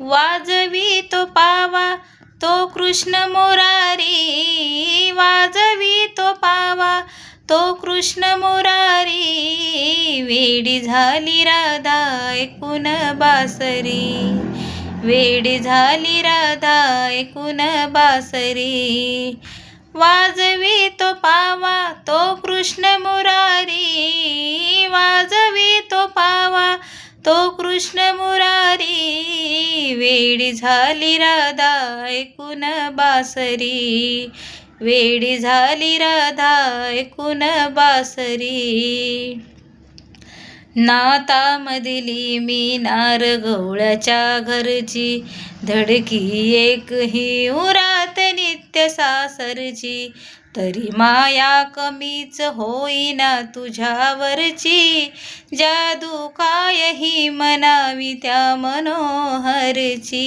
वाजवी तो पावा तो कृष्ण मुरारी. वाजवी तो पावा तो कृष्ण मुरारी. वेडी झाली राधा ऐकून बासरी. वेडी झाली राधा ऐकून बासरी. वाजवी तो पावा तो कृष्ण मुरारी. तो कृष्ण मुरारी वेडी झाली राधा ऐकून बासरी. वेडी झाली राधा ऐकून बासरी. नातामधली मी नार गवळ्याच्या घरची धडकी एक ही उरात नित्य सासरची तरी माया कमीच होईना तुझ्यावरची. जादू काय ही मनावी त्या मनोहरची.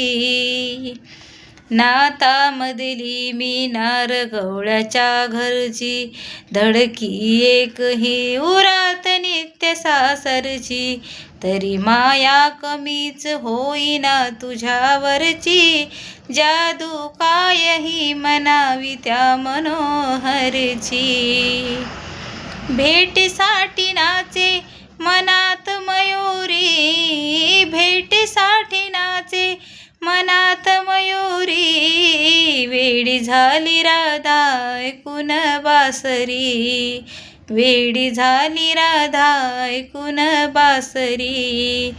नातामधली मी नार गवळ्याच्या घरची धडकी एक ही उरात नित्य सासरची. तरी माया कमीच होईना तुझ्यावरची. जादू कायही म्हणावी मनावी त्या मनोहरची. भेटीसाठी नाचे मनात मयुरी. भेटीसाठी नाचे मनात मयुरी. झाली राधा ऐकून बासरी. वेडी झाली राधा ऐकून बासरी.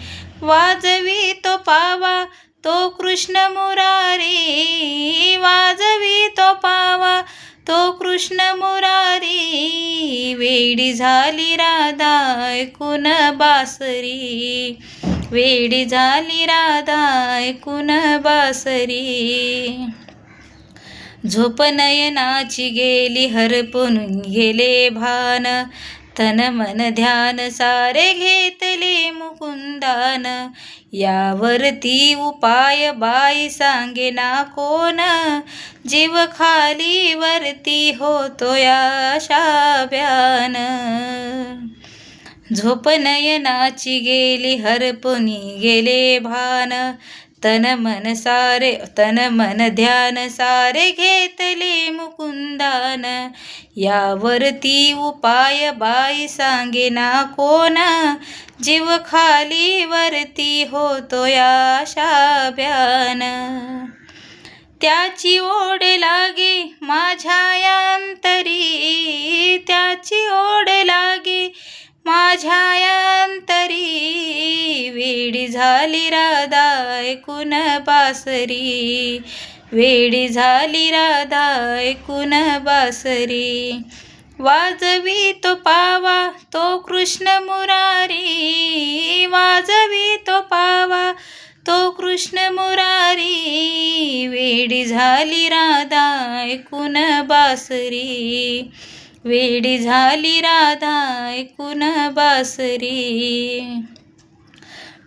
वाजवी तो पावा तो कृष्ण मुरारी. वाजवी तो पावा तो कृष्ण मुरारी. वेडी झाली राधा ऐकून बासरी. वेडी झाली राधा ऐकून बासरी. झोपनयनाची गेली हरपून गेले भान. तन मन ध्यान सारे घेतले मुकुंदान. यावरती उपाय बाई सांगे ना कोण? जीव खाली वरती होतो या शाब्यान गेली हरपुनी गेले भान. तन मन सारे तन मन ध्यान सारे घेतले मुकुंदान यावरती उपाय बाई सांगे ना कोणा जीव खाली वरती होतो या त्याची ओढ लागे माझ्या यांतरी त्याची ओढ लागे माझ्या या वेडी झाली राधा ऐकून बासरी. वेडी झाली राधा ऐकून बासरी. वाजवी तो पावा तो कृष्ण मुरारी. वाजवी तो पावा तो कृष्ण मुरारी. वेडी झाली राधा ऐकून बासरी. वेडी झाली राधा ऐकून बासरी.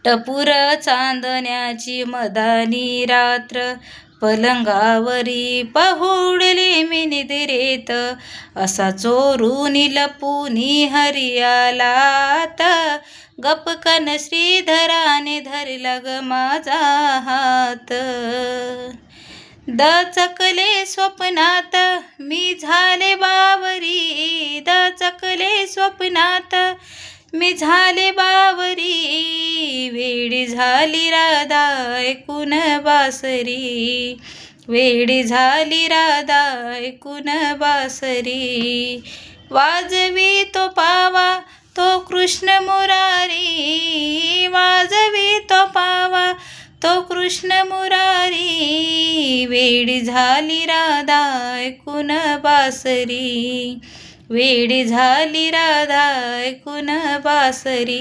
टपुर चांदण्याची मदानी रात्र पलंगावरी पहुडली मी निद्रेत असा चोरून लपूनी हरियालात गपकन श्रीधराने धरला ग माझा हात. दचकले स्वप्नात मी झाले बावरी. दचकले स्वप्नात मी झाले बावरी वेडी झाली राधा ऐकून बासरी. वेडी झाली राधा ऐकून बासरी. वाजवी तो पावा तो कृष्ण मुरारी. वाजवी तो पावा तो कृष्ण मुरारी. वेडी झाली राधा ऐकून बासरी. वेडी झाली राधा ऐकून बासरी.